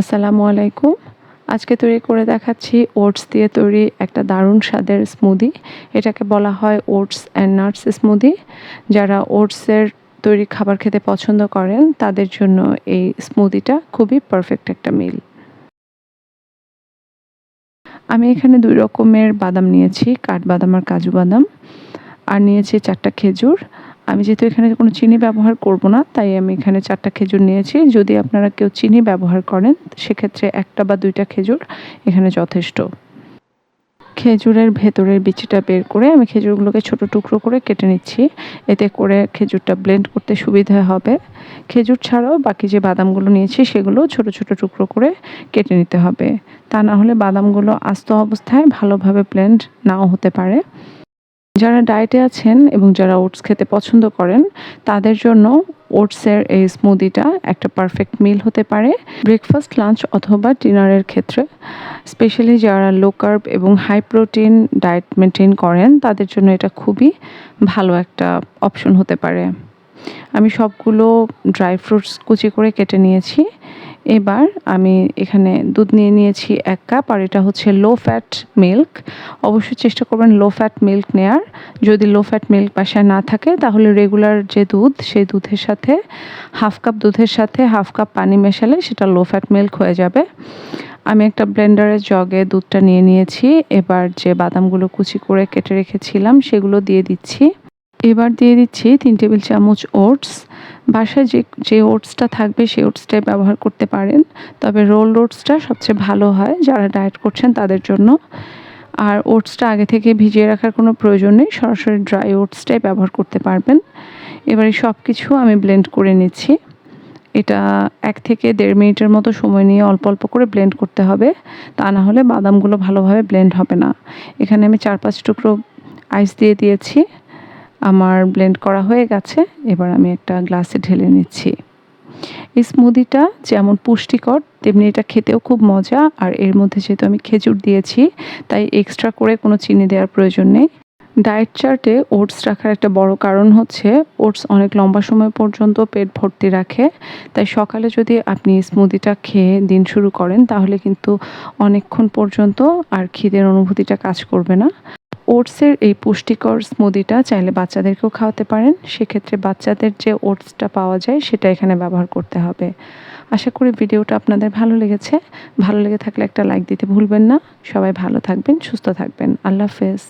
আসসালামু আলাইকুম। আজকে তৈরি করে দেখাচ্ছি ওটস দিয়ে তৈরি একটা দারুণ স্বাদের স্মুদি এটাকে বলা হয় ওটস অ্যান্ড নাটস স্মুদি যারা ওটসের তৈরি খাবার খেতে পছন্দ করেন, তাদের জন্য এই স্মুদিটা খুবই পারফেক্ট একটা মিল আমি এখানে দুই রকমের বাদাম নিয়েছি, কাঠবাদাম আর কাজু বাদাম। আর নিয়েছি চারটা খেজুর। আমি যেহেতু এখানে কোনো চিনি ব্যবহার করব না, তাই আমি এখানে চারটা খেজুর নিয়েছি। যদি আপনারা কেউ চিনি ব্যবহার করেন, সেক্ষেত্রে একটা বা দুইটা খেজুর এখানে যথেষ্ট। খেজুরের ভেতরের বিচিটা বের করে আমি খেজুরগুলোকে ছোট টুকরো করে কেটে নিচ্ছি। এতে করে খেজুরটা ব্লেন্ড করতে সুবিধা হবে। খেজুর ছাড়াও বাকি যে বাদামগুলো নিয়েছি, সেগুলো ছোট ছোট টুকরো করে কেটে নিতে হবে। তা না হলে বাদামগুলো আস্ত অবস্থায় ভালোভাবে ব্লেন্ড নাও হতে পারে। যারা ডায়েটে আছেন এবং যারা ওটস খেতে পছন্দ করেন, তাদের জন্য ওটসের এই স্মুদিটা একটা পারফেক্ট মিল হতে পারে। ব্রেকফাস্ট লাঞ্চ অথবা ডিনারের ক্ষেত্রে স্পেশালি যারা লো কার্ব এবং হাই প্রোটিন ডায়েট মেনটেন করেন, তাদের জন্য এটা খুবই ভালো একটা অপশন হতে পারে। আমি সবগুলো ড্রাই ফ্রুটস কুচি করে কেটে নিয়েছি। এবার আমি এখানে দুধ নিয়ে নিয়েছি এক কাপ, আর এটা হচ্ছে লো ফ্যাট মিল্ক অবশ্যই চেষ্টা করবেন লো ফ্যাট মিল্ক নেয়ার। যদি লো ফ্যাট মিল্ক বাসায় না থাকে, তাহলে রেগুলার যে দুধ, সেই দুধের সাথে হাফ কাপ দুধের সাথে হাফ কাপ পানি মেশালে সেটা লো ফ্যাট মিল্ক হয়ে যাবে। আমি একটা ব্লেন্ডারের জগে দুধটা নিয়ে নিয়েছি। এবার যে বাদামগুলো কুচি করে কেটে রেখেছিলাম, সেগুলো দিয়ে দিচ্ছি। এবার দিয়ে দিচ্ছি তিন টেবিল চামচ ওটস। বাসায় যে যে ওটসটা থাকবে সেই ওটসটাই ব্যবহার করতে পারেন। তবে রোল ওটসটা সবচেয়ে ভালো হয় যারা ডায়েট করছেন তাদের জন্য। আর ওটসটা আগে থেকে ভিজিয়ে রাখার কোনো প্রয়োজন নেই, সরাসরি ড্রাই ওটসটাই ব্যবহার করতে পারবেন। এবারে সব কিছু আমি ব্লেন্ড করে নিচ্ছি। এটা এক থেকে দেড় মিনিটের মতো সময় নিয়ে অল্প অল্প করে ব্লেন্ড করতে হবে। তা না হলে বাদামগুলো ভালোভাবে ব্লেন্ড হবে না। এখানে আমি চার পাঁচ টুকরো আইস দিয়ে দিয়েছি। আমার ব্লেন্ড করা হয়ে গেছে, এবার আমি একটা গ্লাসে ঢেলে নিচ্ছি। এই স্মুদিটা যেমন পুষ্টিকর, তেমনি এটা খেতেও খুব মজা, আর এর মধ্যে যেহেতু আমি খেজুর দিয়েছি, তাই এক্সট্রা করে কোনো চিনি দেওয়ার প্রয়োজন নেই। ডায়েট চার্টে ওটস রাখার একটা বড় কারণ হচ্ছে ওটস অনেক লম্বা সময় পর্যন্ত পেট ভর্তি রাখে, তাই সকালে যদি আপনি স্মুদিটা খেয়ে দিন শুরু করেন, তাহলে কিন্তু অনেকক্ষণ পর্যন্ত আর খিদের অনুভূতিটা কাজ করবে না। ওটসের এই পুষ্টিকর স্মুদিটা চাইলে বাচ্চাদেরকেও খাওয়াতে পারেন। সেক্ষেত্রে বাচ্চাদের যে ওটসটা পাওয়া যায়, সেটা এখানে ব্যবহার করতে হবে। আশা করি ভিডিওটা আপনাদের ভালো লেগেছে। ভালো লেগে থাকলে একটা লাইক দিতে ভুলবেন না। সবাই ভালো থাকবেন, সুস্থ থাকবেন। আল্লাহ হাফেজ।